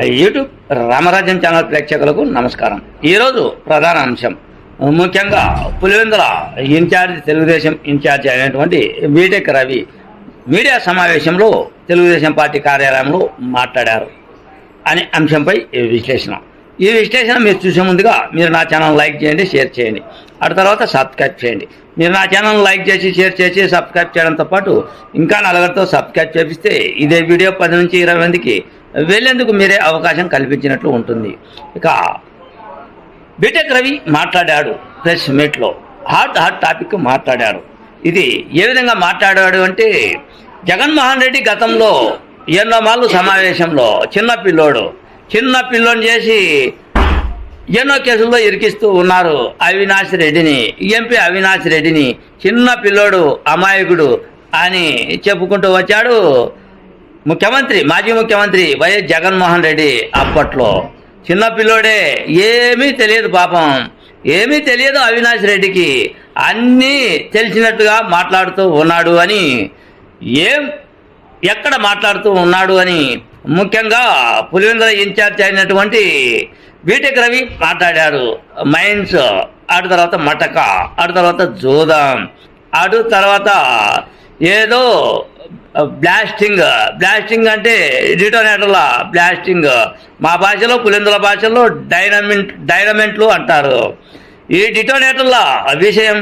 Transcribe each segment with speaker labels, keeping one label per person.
Speaker 1: YouTube రామరాజ్యం channel ప్రేక్షకులకు నమస్కారం. ఈరోజు ప్రధాన అంశం. ముఖ్యంగా Pulivendula in charge Telugu Desam in charge అయినటువంటి బీటెక్ రవి మీడియా సమావేశంలో తెలుగుదేశం పార్టీ కార్యాలయంలో మాట్లాడారు అనే అంశంపై ఈ విశ్లేషణ. ఈ విశ్లేషణ మీరు చూసే ముందుగా మీరు నా ఛానల్ లైక్ చేయండి షేర్ చేయండి. ఆ తర్వాత సబ్స్క్రైబ్ చేయండి. మీరు నా ఛానల్ లైక్ చేసి షేర్ చేసి సబ్స్క్రైబ్ చేయడంతో పాటు ఇంకా నలుగురితో సబ్స్క్రైబ్ చేపిస్తే ఇదే వీడియో పది నుంచి ఇరవై మందికి వెళ్ళేందుకు మీరే అవకాశం కల్పించినట్లు ఉంటుంది. ఇక బీటెక్ రవి మాట్లాడాడు ప్రెస్ మీట్లో. హాట్ హాట్ టాపిక్ మాట్లాడాడు ఇది ఏ విధంగా మాట్లాడాడు అంటే జగన్మోహన్ రెడ్డి గతంలో ఎన్నో మార్లు సమావేశంలో చిన్న పిల్లోడు చిన్న పిల్లోని చేసి ఎన్నో కేసుల్లో ఇరికిస్తూ ఉన్నారు అవినాష్ రెడ్డిని ఎంపీ అవినాష్ రెడ్డిని చిన్న పిల్లోడు అమాయకుడు అని చెప్పుకుంటూ వచ్చాడు. ముఖ్యమంత్రి మాజీ ముఖ్యమంత్రి వైఎస్ జగన్మోహన్ రెడ్డి అప్పట్లో చిన్న పిల్లోడే ఏమీ తెలియదు పాపం. ఏమీ తెలియదు అవినాష్ రెడ్డికి. అన్నీ తెలిసినట్టుగా మాట్లాడుతూ ఉన్నాడు అని ఏం ఎక్కడ మాట్లాడుతూ ఉన్నాడు అని ముఖ్యంగా పులివెందుల ఇన్ఛార్జ్ అయినటువంటి బీటెక్ రవి మాట్లాడాడు మైన్స్ ఆడు తర్వాత మటక ఆడు తర్వాత జోదాం ఆడు తర్వాత ఏదో బ్లాస్టింగ్ బ్లాస్టింగ్ అంటే డిటోనేటర్ల బ్లాస్టింగ్ మా భాషలో పులిందుల భాషలో డైనమెంట్ డైనమెంట్లు అంటారు. ఈ డిటోనేటర్ల విషయం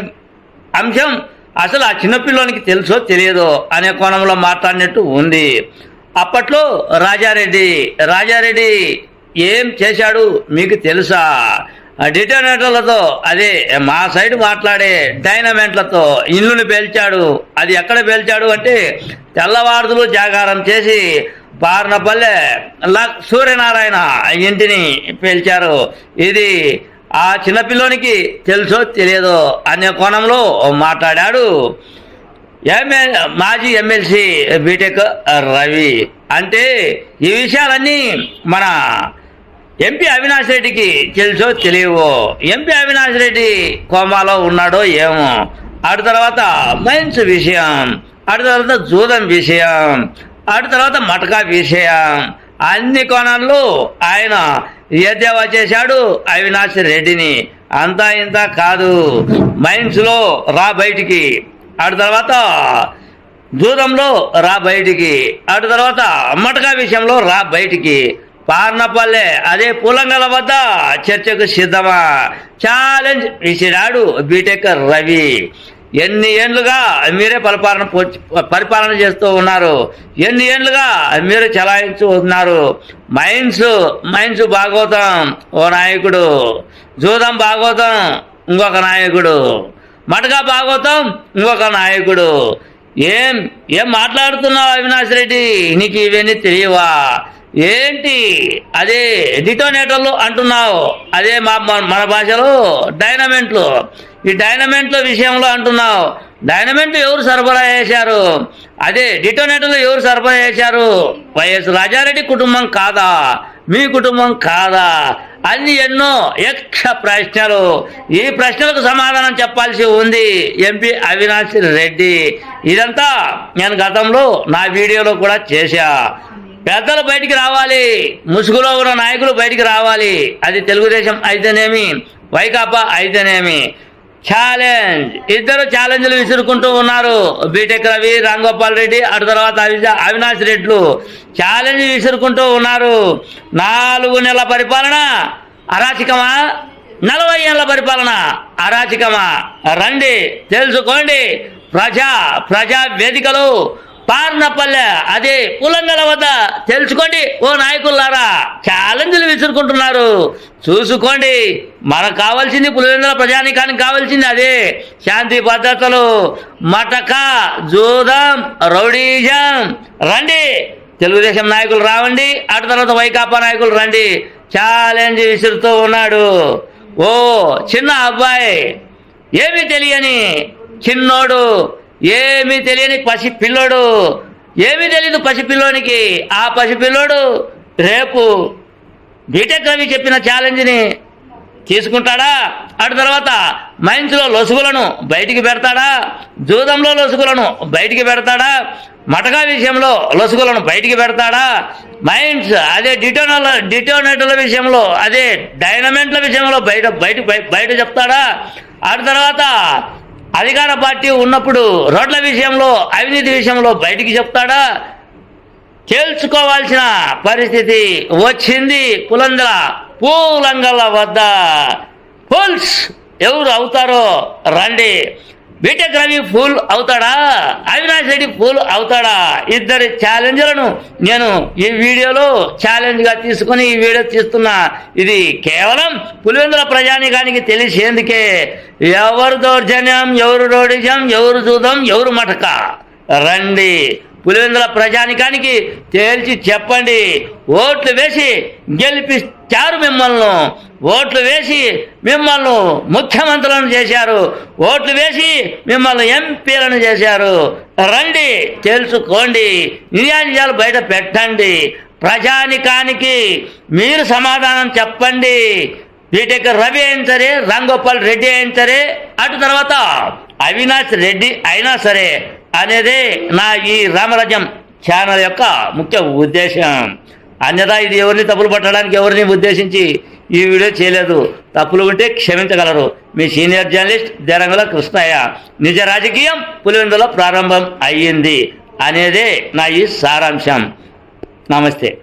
Speaker 1: అంశం అసలు ఆ చిన్నపిల్లోనికి తెలుసో తెలియదో అనే కోణంలో మాట్లాడినట్టు ఉంది. అప్పట్లో రాజారెడ్డి రాజారెడ్డి ఏం చేశాడు మీకు తెలుసా? డిటోనేటర్లతో అదే మా సైడ్ మాట్లాడే డైనమెంట్లతో ఇల్లుని పేల్చాడు. అది ఎక్కడ పేల్చాడు అంటే తెల్లవారుదులు జాగారం చేసి పార్నపల్లె ల- సూర్యనారాయణ ఇంటిని పేల్చారు. ఇది ఆ చిన్నపిల్లోనికి తెలుసో తెలియదో అనే కోణంలో మాట్లాడాడు. ఎంఎల్ మాజీ ఎమ్మెల్సీ బీటెక్ రవి. అంటే ఈ విషయాలన్నీ మన ఎంపీ అవినాష్ రెడ్డికి తెలుసో తెలియవో? ఎంపీ అవినాష్ రెడ్డి కోమాలో ఉన్నాడో ఏమో? అటు తర్వాత మైన్స్ విషయం ఆడు తర్వాత జూదం విషయం అటు తర్వాత మటకా విషయం. అన్ని కోణాల్లో ఆయన ఎద్దేవా చేశాడు అవినాష్ రెడ్డిని. అంతా ఇంత కాదు. మైన్స్లో రా బయటికి. ఆడు తర్వాత దూరంలో రా బయటికి. అటు తర్వాత మటకా విషయంలో రా బయటికి. పార్నపల్లె అదే పూలంగల వద్ద చర్చకు సిద్ధమా? ఛాలెంజ్ విసిరాడు బీటెక్ రవి. ఎన్ని ఏండ్లుగా మీరే పరిపాలన పరిపాలన చేస్తూ ఉన్నారు? ఎన్ని ఏండ్లుగా మీరు చలాయిస్తూ ఉన్నారు? మైన్స్ మైన్స్ భాగవతం ఓ నాయకుడు. జూదం భాగవతం ఇంకొక నాయకుడు. మటగా భాగవతం ఇంకొక నాయకుడు. ఏం ఏం మాట్లాడుతున్నావు అవినాష్ రెడ్డి? నీకు ఇవన్నీ తెలియవా? ఏంటి? అదే డిటోనేటర్లు అంటున్నావు. అదే మా మన- మన భాషలో డైనమెంట్లు ఈ డైనమెంట్ల విషయంలో అంటున్నావు. డైనమెంట్ ఎవరు సరఫరా చేశారు? అదే డిటోనేటర్లు ఎవరు సరఫరా చేశారు? వైఎస్ రాజారెడ్డి కుటుంబం కాదా? మీ కుటుంబం కాదా? అన్ని ఎన్నో యక్ష ప్రశ్నలు. ఈ ప్రశ్నలకు సమాధానం చెప్పాల్సి ఉంది. ఎంపీ అవినాష్ రెడ్డి. ఇదంతా నేను గతంలో నా వీడియోలో కూడా చేశా. పెద్దలు బయటికి రావాలి ముసుగులో ఉన్న నాయకులు బయటికి రావాలి. అది తెలుగుదేశం అయితేనేమి వైకాపా అయితేనేమి. ఛాలెంజ్. ఇద్దరు ఛాలెంజ్లు విసురుకుంటూ ఉన్నారు. బీటెక్ రవి రాంగోపాల్ రెడ్డి అటు తర్వాత అవి- అవినాష్ రెడ్లు ఛాలెంజ్ విసురుకుంటూ ఉన్నారు. నాలుగు నెలల పరిపాలన. అరాచకమా? నలభై ఏళ్ళ పరిపాలన. అరాచకమా? రండి తెలుసుకోండి. ప్రజా ప్రజా వేదికలు పార్నపల్లె అదే పులంగల వద్ద. తెలుసుకోండి ఓ నాయకులారా ఛాలెంజ్లు విసురుకుంటున్నారు. చూసుకోండి మనకు కావాల్సింది పులివెందుల ప్రజానికానికి కావాల్సింది అదే. శాంతి భద్రతలు మటక జూదం రౌడీజం. రండి తెలుగుదేశం నాయకులు రావండి అటు తర్వాత వైకాపా నాయకులు రండి. ఛాలెంజ్ విసురుతూ ఉన్నాడు. ఓ చిన్న అబ్బాయి ఏమీ తెలియని చిన్నోడు. ఏమీ తెలియని పసి పిల్లోడు. ఏమీ తెలియదు పసి పిల్లోనికి. ఆ పసి పిల్లోడు రేపు బీటెక్ రవి చెప్పిన ఛాలెంజ్ని తీసుకుంటాడా? అటు తర్వాత మైన్స్లో లొసుగులను బయటికి పెడతాడా? జూదంలో లొసుగులను బయటికి పెడతాడా? మటకా విషయంలో లొసుగులను బయటికి పెడతాడా? మైండ్స్ అదే డిటోనల డిటోనేటర్ల విషయంలో అదే డైనమెంట్ల విషయంలో బయట బయట బయట చెప్తాడా? ఆ తర్వాత అధికార పార్టీ ఉన్నప్పుడు రోడ్ల విషయంలో అవినీతి విషయంలో బయటికి చెప్తాడా? తేల్చుకోవాల్సిన పరిస్థితి వచ్చింది పులందల పూలంగల వద్ద. పోల్స్ ఎవరు అవుతారో రండి. బీటెక్ రవి ఫుల్ అవుతాడా? అవినాష్ రెడ్డి ఫుల్ అవుతాడా? ఇద్దరి ఛాలెంజ్లను నేను ఈ వీడియోలో ఛాలెంజ్గా తీసుకొని ఈ వీడియో తీస్తున్నా. ఇది కేవలం పులివెందుల ప్రజానికానికి తెలిసేందుకే. ఎవరు దౌర్జన్యం ఎవరు రోడిజం ఎవరు జూదం ఎవరు మటక? రండి పులివెందుల ప్రజానికానికి తేల్చి చెప్పండి. ఓట్లు వేసి గెలిపిస్తారు మిమ్మల్ని. ఓట్లు వేసి మిమ్మల్ని ముఖ్యమంత్రులను చేశారు. ఓట్లు వేసి మిమ్మల్ని ఎంపీలను చేశారు. రండి తెలుసుకోండి. నిజానిజాలు బయట పెట్టండి. ప్రజానికానికి మీరు సమాధానం చెప్పండి. బీటెక్ రవి అయిన సరే రాంగోపాల్ రెడ్డి అయిన సరే అటు తర్వాత అవినాష్ రెడ్డి అయినా సరే అనేది నా ఈ రామరాజ్యం ఛానల్ యొక్క ముఖ్య ఉద్దేశం. అన్యదా ఇది ఎవరిని తప్పులు పట్టడానికి ఎవరిని ఉద్దేశించి ఈ వీడియో చేయలేదు. తప్పులు ఉంటే క్షమించగలరు. మీ సీనియర్ జర్నలిస్ట్ దేరంగుల కృష్ణయ్య. నిజ రాజకీయం పులివెందులో ప్రారంభం అయ్యింది. అనేదే నా ఈ సారాంశం. నమస్తే.